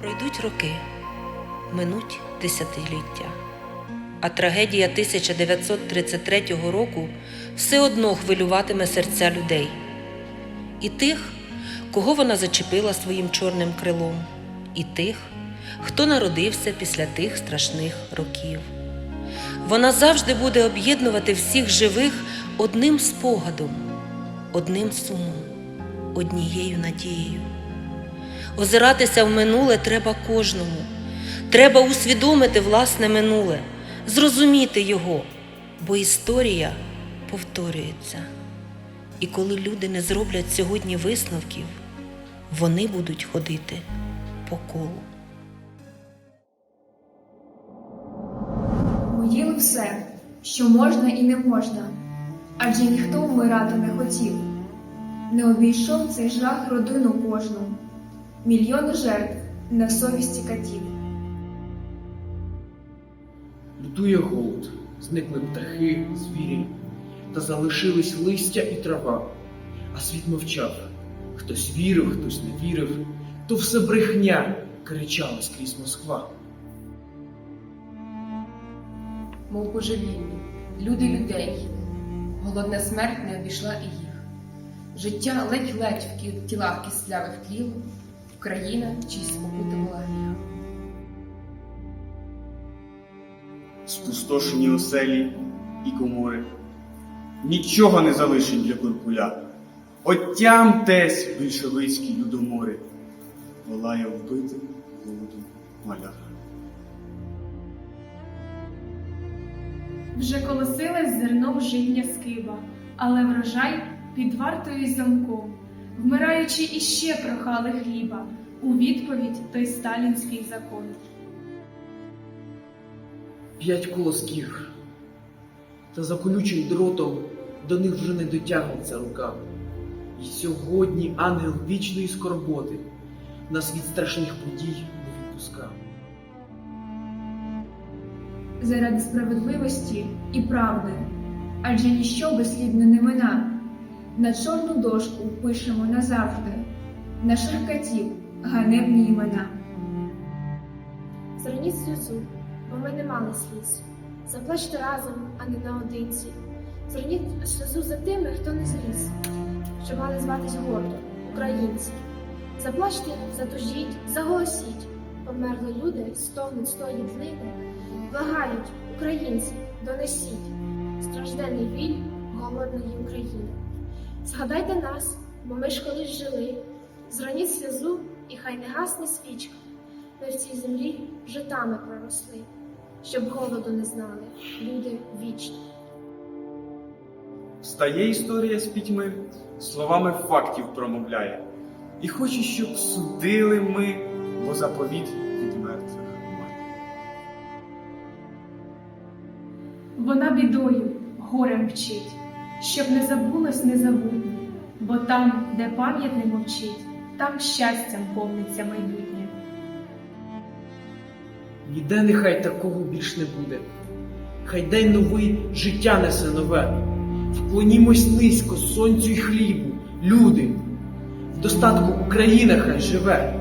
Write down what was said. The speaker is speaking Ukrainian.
Пройдуть роки, минуть десятиліття, а трагедія 1933 року все одно хвилюватиме серця людей і тих, кого вона зачепила своїм чорним крилом, і тих, хто народився після тих страшних років. Вона завжди буде об'єднувати всіх живих одним спогадом, одним сумом, однією надією. Озиратися в минуле треба кожному. Треба усвідомити власне минуле, зрозуміти його, бо історія повторюється. І коли люди не зроблять сьогодні висновків, вони будуть ходити по колу. Ми все, що можна і не можна, адже ніхто вмирати не хотів. Не обійшов цей жах родину кожну, мільйони жертв на совісті катів. Лютує голод, зникли птахи, звірі, та залишились листя і трава. А світ мовчав. Хтось вірив, хтось не вірив, то все брехня кричала скрізь Москва. мов божевільні, люди людей. Голодна смерть не обійшла і їх. Життя ледь-ледь в тілах кислявих тлів, Україна спокутувала гріх. спустошені оселі і комори. Нічого не залишить для Куркуля. Отямтесь, більшовицькі людомори, волає вбитим голодом маляра. Вже колосилось зерно житня скиба, але врожай під вартою й замком, вмираючи іще прохали хліба, у відповідь той сталінський закон. П'ять колосків, та за колючим дротом до них вже не дотягнеться рука. І сьогодні ангел вічної скорботи нас від страшних подій не відпускав. заради справедливості і правди, адже ніщо безслідне не мина. На чорну дошку пишемо назавжди наших катів ганебні імена. Зроніть сльозу, бо ми не мали сліз. Заплачте разом, а не наодинці. Зроніть сльозу за тими, хто не зріс, що мали зватись гордо, українці. Заплачте, затужіть, заголосіть. Померли люди, стогнуть з тої. Благають, українці, донесіть стражденний біль голодної України. Згадайте нас, бо ми ж колись жили. Зроніть сльозу, і хай не гасне свічка. Ми в цій землі житами проросли, щоб голоду не знали люди вічні. Встає історія з пітьми, словами фактів промовляє. І хоче, щоб судили ми, бо заповіт від мертвих має. Вона бідою, горем вчить, щоб не забулось незабутнє, бо там, де пам'ять не мовчить, там щастям повниться майбутнє. Ніде нехай такого більш не буде. Хай день новий життя несе нове. Вклонімось низько сонцю й хлібу, люди. В достатку Україна хай живе.